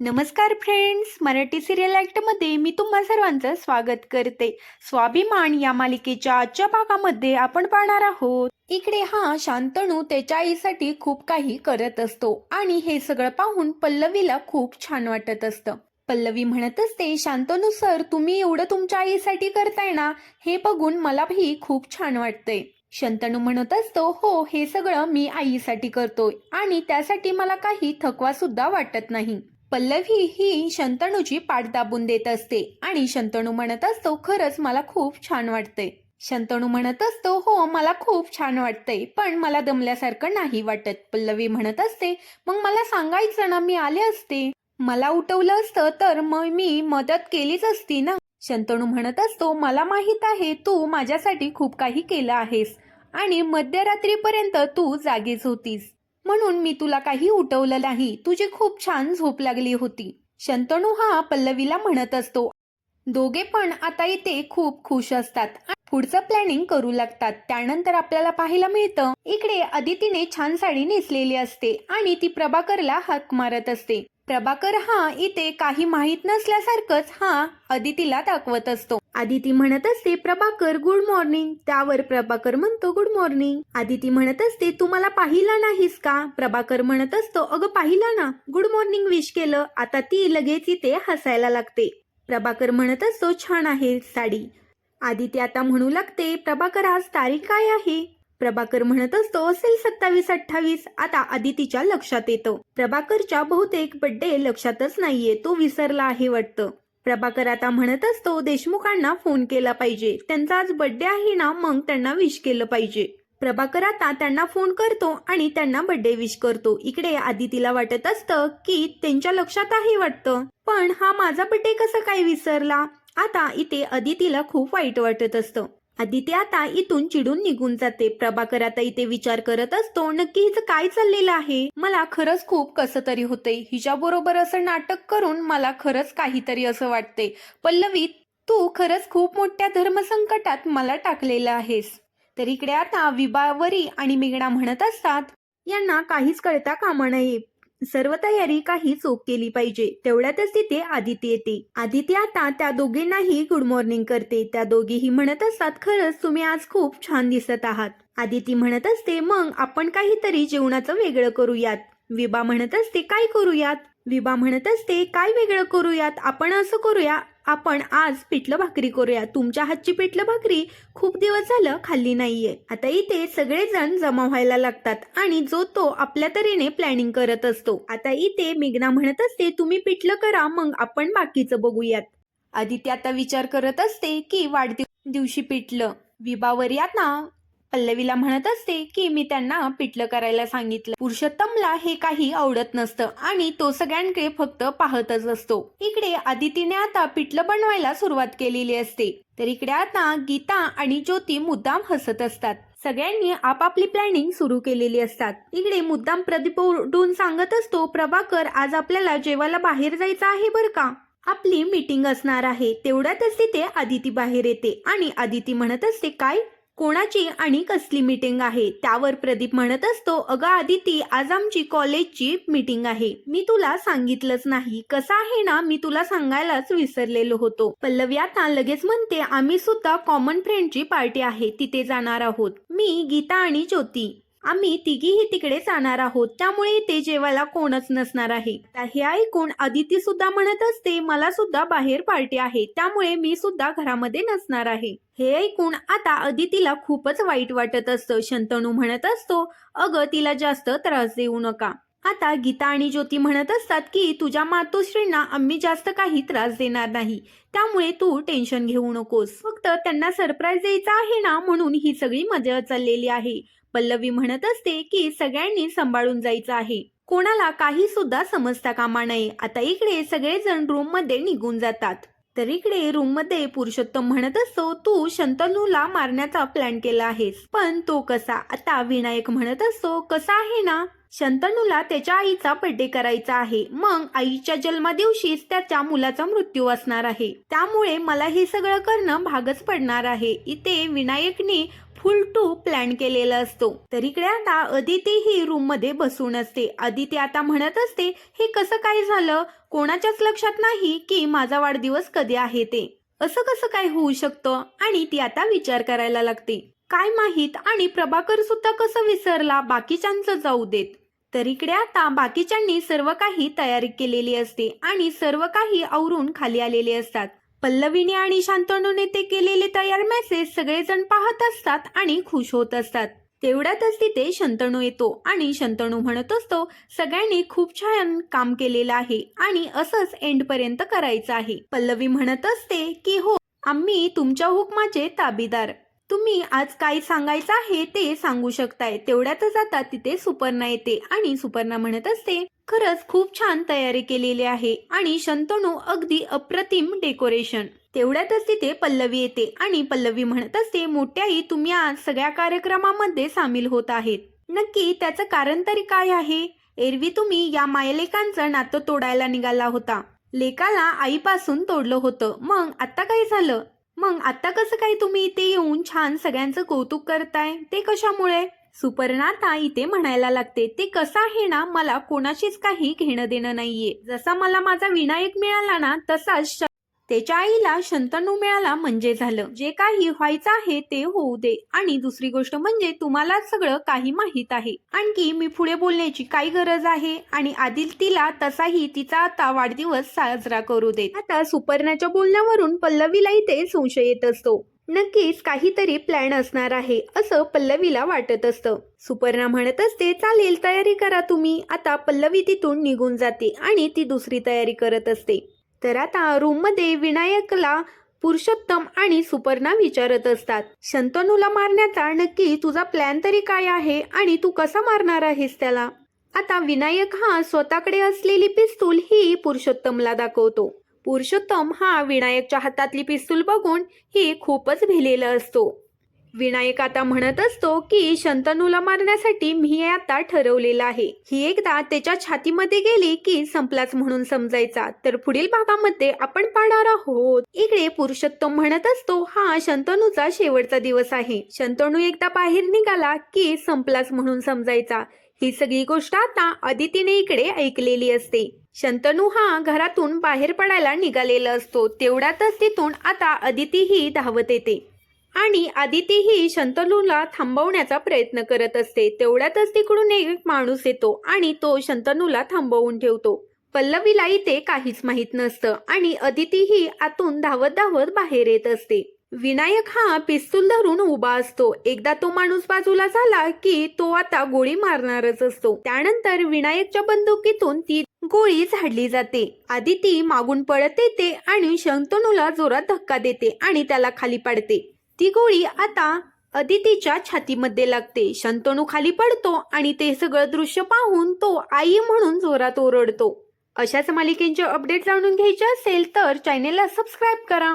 नमस्कार friends Marathi serial ॲक्टमध्ये मी तुम्हा सर्वांचं स्वागत करते. स्वाभिमान या मालिकेच्या आजच्या भागामध्ये आपण पाहणार आहोत. इकडे हा शांतनू त्याच्या आईसाठी खूप काही करत असतो आणि हे सगळं पाहून पल्लवीला खूप छान वाटत असतं. पल्लवी म्हणत असते शांतनू सर तुम्ही एवढं तुमच्या आईसाठी करताय ना हे बघून मलाही खूप छान वाटतंय. शंतनू म्हणत असतो हो हे सगळं मी आईसाठी करतोय आणि त्यासाठी मला काही थकवा सुद्धा वाटत नाही. पल्लवी ही शंतणूची पाठ दाबून देत असते आणि शंतणू म्हणत असतो खरंच मला खूप छान वाटतंय. शंतणू म्हणत असतो हो मला खूप छान वाटतंय पण मला दमल्यासारखं नाही वाटत. पल्लवी म्हणत असते मग मला सांगायचं ना मी आले असते. मला उठवलं असतं तर मग मी मदत केलीच असती ना. शंतणू म्हणत असतो मला माहीत आहे तू माझ्यासाठी खूप काही केलं आहेस आणि मध्यरात्रीपर्यंत तू जागीच होतीस. म्हणून मी तुला काही उठवलं नाही. तुझी खूप छान झोप लागली होती. शंतनू हा पल्लवीला म्हणत असतो. दोघे पण आता इथे खूप खुश असतात. आणि पुढचं प्लॅनिंग करू लागतात. त्यानंतर आपल्याला पाहायला मिळतं इकडे अदितीने छान साडी नेसलेली असते आणि ती प्रभाकरला हाक मारत असते. प्रभाकर हा इथे काही माहीत नसल्यासारखंच हा अदितीला दाखवत असतो. आदिती म्हणत असते प्रभाकर गुड मॉर्निंग त्यावर प्रभाकर म्हणतो गुड मॉर्निंग आदिती म्हणत असते तू मला पाहिला नाहीस का? प्रभाकर म्हणत असतो अगं पाहिला ना. गुड मॉर्निंग विश केलं. आता ती लगेच इथे हसायला लागते. प्रभाकर म्हणत असतो छान आहे साडी. आदिती आता म्हणू लागते प्रभाकर आज तारीख काय आहे? प्रभाकर म्हणत असतो असेल सत्तावीस अठ्ठावीस. आता आदितीच्या लक्षात येतं. प्रभाकरच्या बहुतेक बड्डे लक्षातच नाहीये तो विसरला आहे वाटतं. प्रभाकर आता म्हणत असतो देशमुखांना फोन केला पाहिजे. त्यांचा आज बड्डे आहे ना मग त्यांना विश केलं पाहिजे. प्रभाकर आता त्यांना फोन करतो आणि त्यांना बड्डे विश करतो. इकडे आदितीला वाटत असतं की त्यांच्या लक्षात आहे वाटतं. पण हा माझा बड्डे कसं काय विसरला? आता इथे अदितीला खूप वाईट वाटत असतं. आदित्य आता इथून चिडून निघून जाते. प्रभाकर आता इथे विचार करत असतो नक्की हिचं काय चाललेलं आहे? मला खरंच खूप कसं तरी होतंय. हिच्या बरोबर असं नाटक करून मला खरंच काहीतरी असं वाटते पल्लवी तू खरंच खूप मोठ्या धर्मसंकटात मला टाकलेलं आहेस. तर इकडे आता विबावरी आणि मेघना म्हणत असतात यांना काहीच कळता कामा नये. सर्व तयारी काही चोख केली पाहिजे. तेवढ्यातच तिथे आदिती येते. आदिती आता त्या दोघींनाही गुड मॉर्निंग करते. त्या दोघीही म्हणत असतात खरंच तुम्ही आज खूप छान दिसत आहात. आदिती म्हणत असते मग आपण काहीतरी जेवणाचं वेगळं करूयात. विबा म्हणत असते काय करूयात? विबा म्हणत असते काय वेगळं करूयात? आपण असं करूया आपण आज पिठलं भाकरी करूया. तुमच्या हातची पिठलं भाकरी खूप दिवस झालं खाल्ली नाहीये. आता इथे सगळेजण जमा व्हायला लागतात आणि जो तो आपल्या तऱ्हेने प्लॅनिंग करत असतो. आता इथे मेघना म्हणत असते तुम्ही पिठलं करा मग आपण बाकीचं बघूयात. आदित्य आता विचार करत असते की वाढदिव दिवशी पिठलं. विबावर ना पल्लवीला म्हणत असते की मी त्यांना पिटलं करायला सांगितलं. पुरुषोत्तमला हे काही आवडत नसतं आणि तो सगळ्यांकडे फक्त पाहतच असतो. इकडे आदितीने आता पिठलं बनवायला सुरुवात केलेली असते. तर इकडे आता गीता आणि ज्योती मुद्दाम हसत असतात. सगळ्यांनी आपापली प्लॅनिंग सुरू केलेली असतात. इकडे मुद्दाम प्रदीप ओरडून सांगत असतो प्रभाकर आज आपल्याला जेवायला बाहेर जायचं आहे बरं का? आपली मीटिंग असणार आहे. तेवढ्यातच तिथे आदिती बाहेर येते आणि आदिती म्हणत असते काय? कोणाची आणि कसली मीटिंग आहे? त्यावर प्रदीप म्हणत असतो अगं आदिती आज आमची कॉलेजची मीटिंग आहे. मी तुला सांगितलंच नाही. कसं आहे ना मी तुला सांगायलाच विसरलेलो होतो. पल्लवी आता लगेच म्हणते आम्ही सुद्धा कॉमन फ्रेंडची पार्टी आहे. तिथे जाणार आहोत. मी गीता आणि ज्योती. आम्ही तिघीही तिकडे जाणार आहोत. त्यामुळे ते जेवायला कोणच नसणार आहे. हे ऐकून अदिती सुद्धा म्हणत असते मला सुद्धा बाहेर पार्टी आहे. त्यामुळे मी सुद्धा घरामध्ये नसणार आहे. हे ऐकून आता अदितीला खूपच वाईट वाटत असतं. शंतनू म्हणत असतो अगं तिला जास्त त्रास देऊ नका. आता गीता आणि ज्योती म्हणत असतात की तुझ्या मातोश्रींना आम्ही जास्त काही त्रास देणार नाही. त्यामुळे तू टेन्शन घेऊ नकोस. फक्त त्यांना सरप्राईज द्यायचा आहे ना म्हणून ही सगळी मजा चाललेली आहे. पल्लवी म्हणत असते की सगळ्यांनी सांभाळून जायचं आहे. कोणाला काही सुद्धा समजता कामा नये. आता इकडे सगळेजण रूममध्ये निघून जातात. तर इकडे रूममध्ये पुरुषोत्तम म्हणत असतो तू शंतनूला मारण्याचा प्लॅन केला आहेस. पण तो कसा? आता विनायक म्हणत असतो कसा आहे ना? शंतनूला त्याच्या आईचा बर्थडे करायचा आहे. मग आईच्या जन्मदिवशीच त्याच्या मुलाचा मृत्यू असणार आहे. त्यामुळे मला हे सगळं करणं भागच पडणार आहे. इथे विनायकने फुल टू प्लॅन केलेला असतो. तर इकडे आता अदिती ही रूममध्ये बसून असते. अदिती आता म्हणत असते हे कसं काय झालं? कोणाच्याच लक्षात नाही की माझा वाढदिवस कधी आहे ते. असं कसं काय होऊ शकतं? आणि ती आता विचार करायला लागते. काय माहीत आणि प्रभाकर सुद्धा कसं विसरला? बाकीच्यांचं जाऊ देत. तर इकडे आता बाकीच्यांनी सर्व काही तयारी केलेली असते आणि सर्व काही आवरून खाली आलेले असतात. पल्लवीने आणि शांतनूने ते केलेले तयार मेसेज सगळेजण पाहत असतात आणि खुश होत असतात. तेवढ्यातच तिथे शंतणू येतो आणि शंतणू म्हणत असतो सगळ्यांनी खूप छान काम केलेलं आहे आणि असंच एंड पर्यंत करायचं आहे. पल्लवी म्हणत असते की हो आम्ही तुमच्या हुकमाचे ताबीदार. तुम्ही आज काय सांगायचं आहे ते सांगू शकताय. तेवढ्यातच आता तिथे सुपर्णा येते आणि सुपर्णा म्हणत असते खरंच खूप छान तयारी केलेली आहे. आणि शंतनू अगदी अप्रतिम डेकोरेशन. तेवढ्यातच तिथे पल्लवी येते आणि पल्लवी म्हणत असते मोठ्याई तुम्ही आज सगळ्या कार्यक्रमामध्ये सामील होत आहेत. नक्की त्याचं कारण तरी काय आहे? एरवी तुम्ही या मायलेकांचं नातं तोडायला निघाला होता. लेकाला आईपासून तोडलं होतं. मग आता काय झालं? मग आता कसं काय तुम्ही इथे येऊन छान सगळ्यांचं कौतुक करताय? ते कशामुळे? सुपर्णाता इथे म्हणायला लागते ते कसं आहे ना मला कोणाशीच काही घेणं देणं नाहीये. जसा मला माझा विनायक मिळाला ना तसाच त्याच्या आईला शंतनू मिळाला म्हणजे झालं. जे काही व्हायचं आहे ते होऊ दे. आणि दुसरी गोष्ट म्हणजे तुम्हाला सगळं काही माहीत आहे. आणखी मी पुढे बोलण्याची काय गरज आहे. आणि आदिल तिला तसाही तिचा आता वाढदिवस साजरा करू दे. आता सुपर्णाच्या बोलण्यावरून पल्लवीला इथे संशय येत असतो. नक्कीच काहीतरी प्लॅन असणार आहे असं पल्लवीला वाटत असतं. सुपर्णा म्हणत असते चालेल तयारी करा तुम्ही. आता पल्लवी तिथून निघून जाते आणि ती दुसरी तयारी करत असते. तर आता रूममध्ये विनायकला पुरुषोत्तम आणि सुपर्णा विचारत असतात. शंतनूला मारण्याचा नक्की तुझा प्लॅन तरी काय आहे? आणि तू कसा मारणार आहेस त्याला? आता विनायक हा स्वतःकडे असलेली पिस्तूल ही पुरुषोत्तमला दाखवतो. पुरुषोत्तम हा विनायकच्या हातातली पिस्तूल बघून ही खूपच भिलेला असतो. विनायक आता म्हणत असतो की शंतनूला मारण्यासाठी मी हे आता ठरवलेलं आहे. ही एकदा त्याच्या छातीमध्ये गेली की संपलाच म्हणून समजायचा. तर पुढील भागामध्ये आपण पाहणार आहोत. इकडे पुरुषोत्तम म्हणत असतो हा शंतनूचा शेवटचा दिवस आहे. शंतनू एकदा बाहेर निघाला की संपलाच म्हणून समजायचा. ही सगळी गोष्ट आता अदितीने इकडे ऐकलेली असते. शंतनू हा घरातून बाहेर पडायला निघालेला असतो. तेवढ्यातच तिथून आता अदितीही धावत येते. आणि आदिती ही शंतनूला थांबवण्याचा प्रयत्न करत असते. तेवढ्यातच तिकडून एक माणूस येतो आणि तो शंतनूला थांबवून ठेवतो. पल्लवीला इथे काहीच माहीत नसतं आणि अदिती ही आतून धावत धावत बाहेर येत असते. विनायक हा पिस्तूल धरून उभा असतो. एकदा तो माणूस बाजूला झाला की तो आता गोळी मारणारच असतो. त्यानंतर विनायकच्या बंदुकीतून ती गोळी झाडली जाते. आदिती मागून पळत येते आणि शंतनूला जोरात धक्का देते आणि त्याला खाली पाडते. ती गोळी आता अदितीच्या छातीमध्ये लागते. शंतनू खाली पडतो आणि ते सगळं दृश्य पाहून तो आई म्हणून जोरात ओरडतो. अशाच मालिकेंचे अपडेट जाणून घ्यायचे असेल तर चॅनेलला सबस्क्राईब करा.